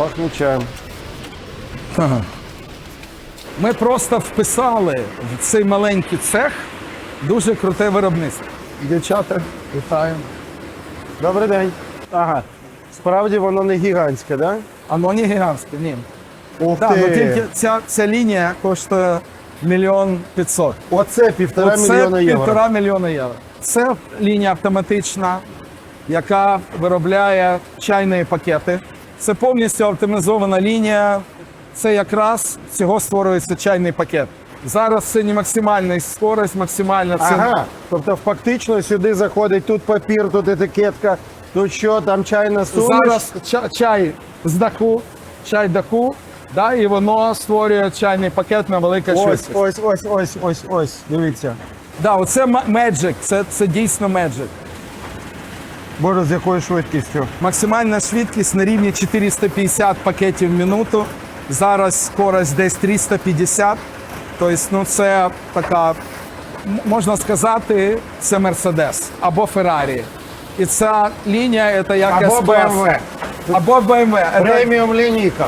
Пахне чаєм. Ми просто вписали в цей маленький цех дуже круте виробництво. Дівчата, вітаю. Добрий день. Ага. Справді воно не гігантське, да? А ну не гігантське, ні. Ух Так, ну тільки ця, ця лінія коштує мільйон п'ятсот. Оце півтора Оце мільйона євро. півтора мільйона євро. Це лінія автоматична, яка виробляє чайні пакети. Це повністю автоматизована лінія. Це якраз всього створюється чайний пакет. Зараз це не максимальна скорость, максимальна це Ага. Тобто фактично сюди заходить тут папір, тут етикетка, тут що, там чайна суміш. зараз ча- чай з даху, чай даху, да, і воно створює чайний пакет на велика Ось, швидкість. ось, ось, ось, ось, ось. Дивіться. Да, оце ма- Magic, це, це дійсно Magic. Боже, з якою швидкістю? Максимальна швидкість на рівні 450 пакетів в минуту. Зараз скорость десь 350. Тобто, ну це така, можна сказати, це Мерседес або Феррарі. І ця лінія це як Або. BMW. Або BMW. Преміум лінійка.